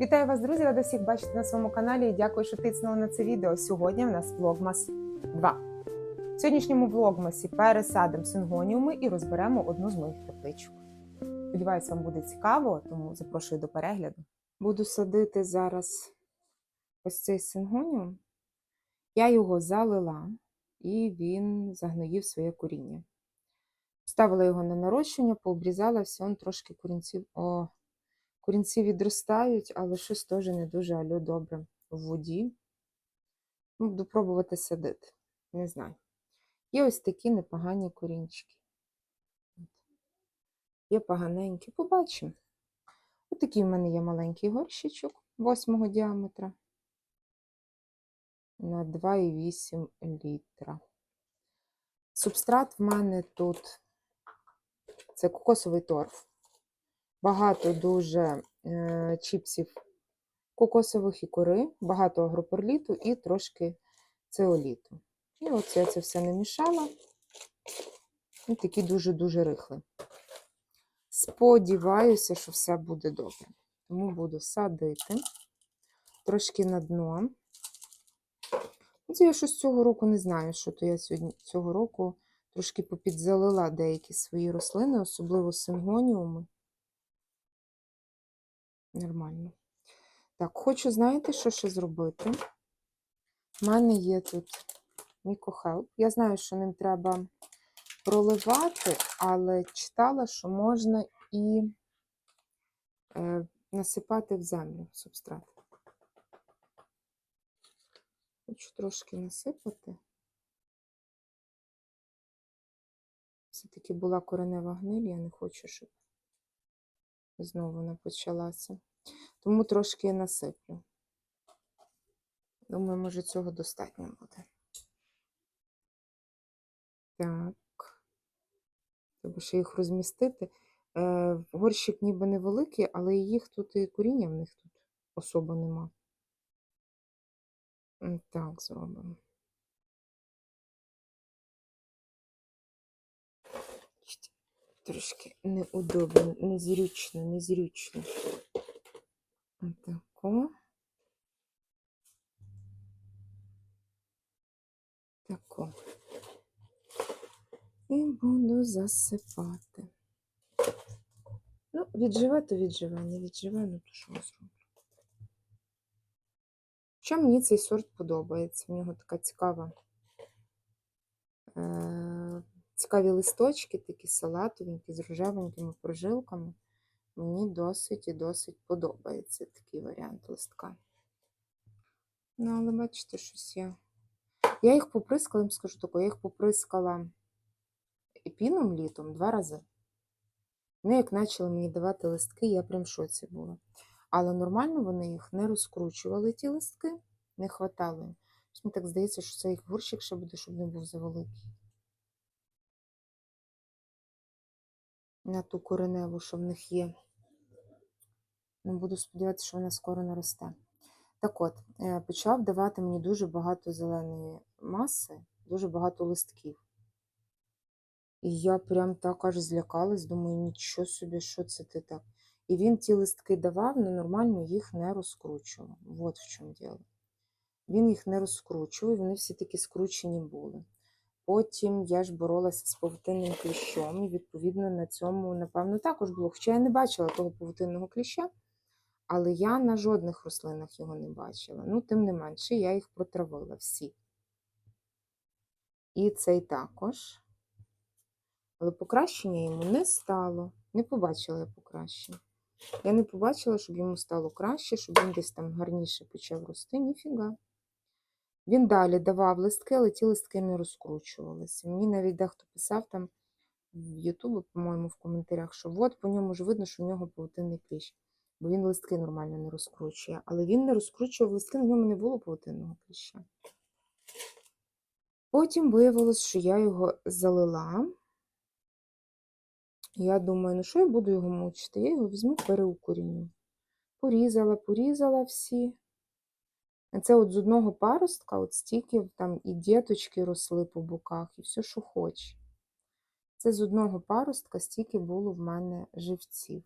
Вітаю вас, друзі! Рада всіх бачити на своєму каналі. і Дякую, що тиснули на це відео. Сьогодні в нас влогмас 2. В сьогоднішньому влогмасі пересадимо сингоніуми і розберемо одну з моїх тепличок. Сподіваюсь, вам буде цікаво, тому запрошую до перегляду. Буду садити зараз ось цей сингоніум. Я його залила, і він загноїв своє коріння. Ставила його на нарощення, пообрізала, все, он трошки корінців. О, Корінці відростають, але щось теж не дуже альо добре в воді. Буду пробувати садити. Не знаю. Є ось такі непогані корінчики. Є поганенькі. Побачимо. Ось такий в мене є маленький горщичок 8 діаметра на 2,8 літра. Субстрат в мене тут це кокосовий торф багато дуже е, чіпсів кокосових і кори, багато агроперліту і трошки цеоліту. І от я це все намішала. І такі дуже-дуже рихли. Сподіваюся, що все буде добре. Тому буду садити трошки на дно. Це я щось цього року не знаю, що то я сьогодні цього року трошки попідзалила деякі свої рослини, особливо сингоніуми. Нормально. Так, хочу, знаєте, що ще зробити? У мене є тут мікохелп. Я знаю, що ним треба проливати, але читала, що можна і е, насипати в землю субстрат. Хочу трошки насипати. Все-таки була коренева гниль, я не хочу, щоб знову вона почалася. Тому трошки насиплю. Думаю, може, цього достатньо буде. Так. Треба ще їх розмістити. Е, горщик ніби невеликий, але їх тут і коріння в них тут особо нема. Так, зробимо. Трошки неудобно, незручно, незручно. Отако. Тако. І буду засипати. Ну, відживе, то відживе, не відживе, ну то що зроблю. Хоча мені цей сорт подобається. В нього така цікава. Цікаві листочки, такі салатовенькі, з рожевенькими прожилками. Мені досить і досить подобається такий варіант листка. Ну, але бачите, щось є. Я їх поприскала, їм скажу таке, я їх поприскала епіном літом два рази. Вони як почали мені давати листки, я прям в шоці була. Але нормально вони їх не розкручували, ті листки, не хватало. Мені так здається, що цей горщик ще буде, щоб не був завеликий. На ту кореневу, що в них є. Ну, буду сподіватися, що вона скоро наросте. Так от, е, почав давати мені дуже багато зеленої маси, дуже багато листків. І я прям так аж злякалась, думаю, нічого собі, що це ти так. І він ті листки давав, але нормально їх не розкручував. От в чому діло. Він їх не розкручував, і вони всі такі скручені були. Потім я ж боролася з павутинним кліщом, і відповідно на цьому, напевно, також було. Хоча я не бачила того павутинного кліща, але я на жодних рослинах його не бачила. Ну, тим не менше, я їх протравила всі. І цей також. Але покращення йому не стало. Не побачила я покращення. Я не побачила, щоб йому стало краще, щоб він десь там гарніше почав рости. Ніфіга. Він далі давав листки, але ті листки не розкручувалися. Мені навіть дехто писав там в Ютубі, по-моєму, в коментарях, що от по ньому ж видно, що в нього павутинний кліщ, бо він листки нормально не розкручує. Але він не розкручував листки, на ньому не було павутинного кліща. Потім виявилось, що я його залила. Я думаю, ну що я буду його мучити? Я його візьму, переукоріню. Порізала, порізала всі. Це от з одного паростка, от стільки там і діточки росли по боках, і все, що хоче. Це з одного паростка стільки було в мене живців.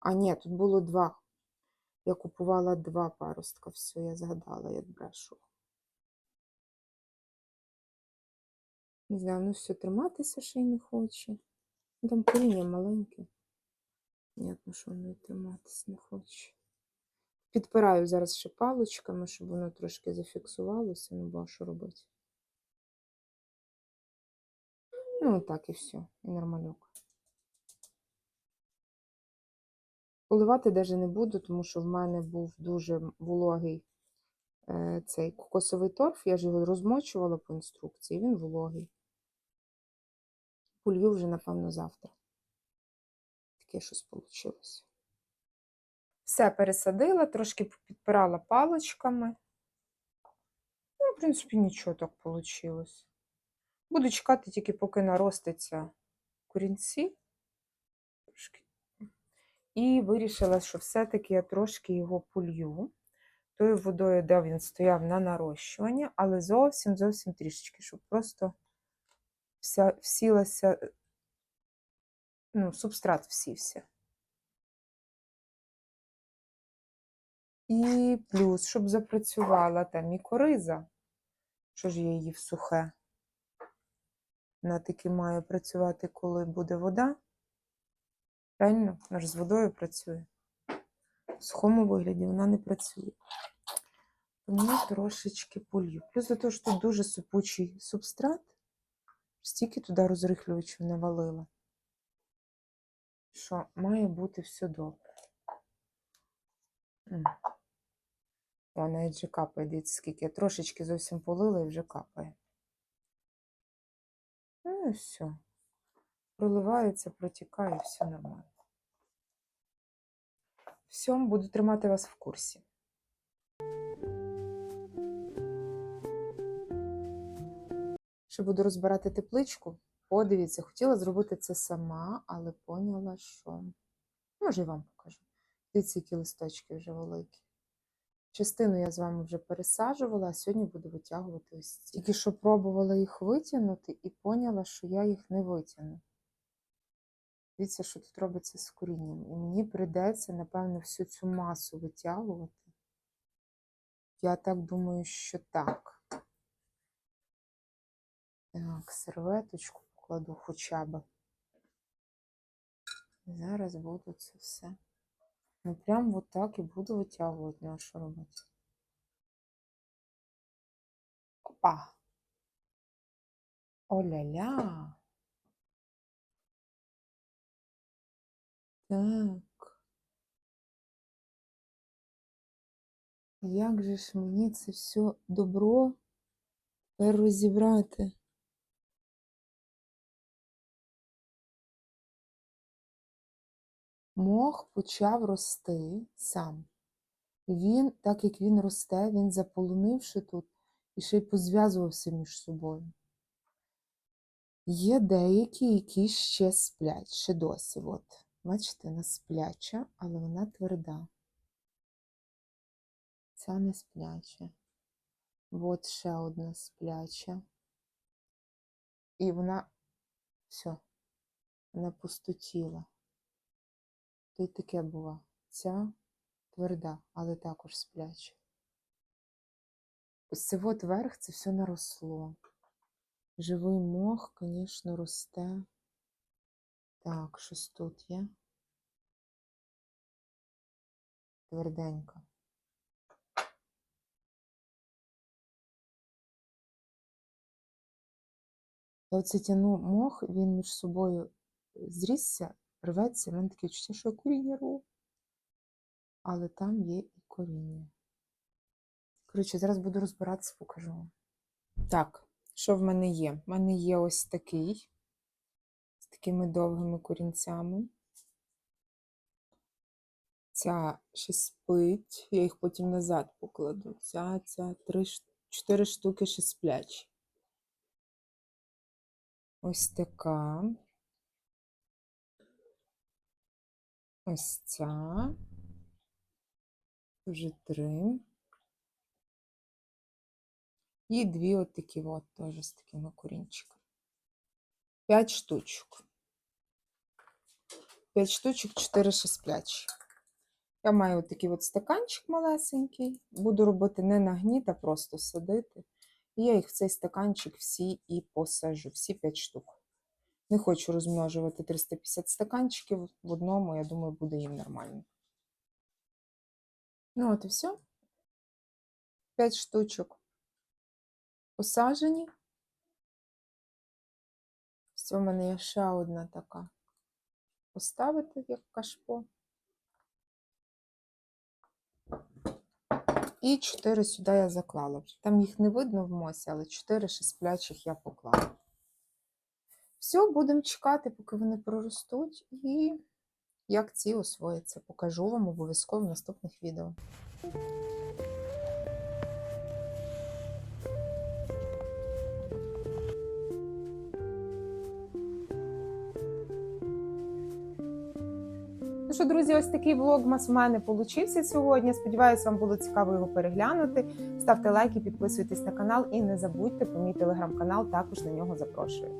А ні, тут було два. Я купувала два паростка, все, я згадала, як брешу. Не знаю, ну все, триматися ще й не хоче. Ну, Там коріння маленьке. Понятно, що воно і триматися не хоче. Підпираю зараз ще паличками, щоб воно трошки зафіксувалося, не було що робити. Ну, так і все, і нормальок. Поливати навіть не буду, тому що в мене був дуже вологий е, цей кокосовий торф. Я ж його розмочувала по інструкції, він вологий. Полью вже, напевно, завтра. Таке щось вийшло. Все пересадила, трошки підпирала паличками. Ну, в принципі, нічого так вийшло. Буду чекати тільки, поки нароститься корінці. Трошки. І вирішила, що все-таки я трошки його полью. Тою водою, де він стояв на нарощування, але зовсім зовсім трішечки, щоб просто вся, всілася, ну, субстрат всівся. І плюс, щоб запрацювала та мікориза. Що ж я її в сухе? Вона таки має працювати, коли буде вода. Правильно? Вона ж з водою працює. В сухому вигляді вона не працює. Тому трошечки полью. Плюс до того, що тут дуже супучий субстрат, стільки туди розрихлювачів навалила, що має бути все добре. О, навіть вже капає, дивіться, скільки я трошечки зовсім полила і вже капає. Ну і все. Проливається, протікає, все нормально. Все, буду тримати вас в курсі. Ще буду розбирати тепличку. О, дивіться, хотіла зробити це сама, але поняла, що. Може, і вам покажу. Дивіться, які листочки вже великі. Частину я з вами вже пересаджувала, а сьогодні буду витягувати ось ці. Тільки що пробувала їх витягнути і поняла, що я їх не витягну. Дивіться, що тут робиться з корінням. І мені прийдеться, напевно, всю цю масу витягувати. Я так думаю, що так. Так, серветочку покладу хоча б. Зараз буду це все. Ну, прям вот так і буду витягувати, ну а що робити? Опа! Оля-ля! Так. Як же ж мені це все добро розібрати? Мох почав рости сам. Він, так як він росте, він заполонивши тут і ще й позв'язувався між собою. Є деякі, які ще сплять, ще досі. От. Бачите, вона спляча, але вона тверда. Ця не спляча. От ще одна спляча. І вона все, вона пустотіла. То й таке бува. Ця тверда, але також спляча. Ось це от верх, це все наросло. Живий мох, звісно, росте. Так, щось тут є. Тверденько. Я оце тяну мох, він між собою зрісся, рветься, в мене таке відчуття, що я коріння рву. Але там є і коріння. Коротше, зараз буду розбиратися, покажу вам. Так, що в мене є? В мене є ось такий, з такими довгими корінцями. Ця ще спить, я їх потім назад покладу. Ця, ця, три, чотири штуки ще сплячі. Ось така. Ось ця. Вже три. І дві от такі от теж з такими корінчиками. П'ять штучок. П'ять штучок, чотири ще сплячі. Я маю от такий от стаканчик малесенький. Буду робити не на гніт, а просто садити. І я їх в цей стаканчик всі і посажу, всі 5 штук. Не хочу розмножувати 350 стаканчиків в одному, я думаю, буде їм нормально. Ну, от і все. 5 штучок посаджені. Ось у мене є ще одна така. Поставити як кашпо. І 4 сюди я заклала. Там їх не видно в мосі, але 4 ще сплячих я поклала. Все, будемо чекати, поки вони проростуть, і як ці освояться. Покажу вам обов'язково в наступних відео. Ну що, друзі, ось такий влогмас в мене получився сьогодні. Сподіваюсь, вам було цікаво його переглянути. Ставте лайки, підписуйтесь на канал і не забудьте про мій телеграм-канал, також на нього запрошую.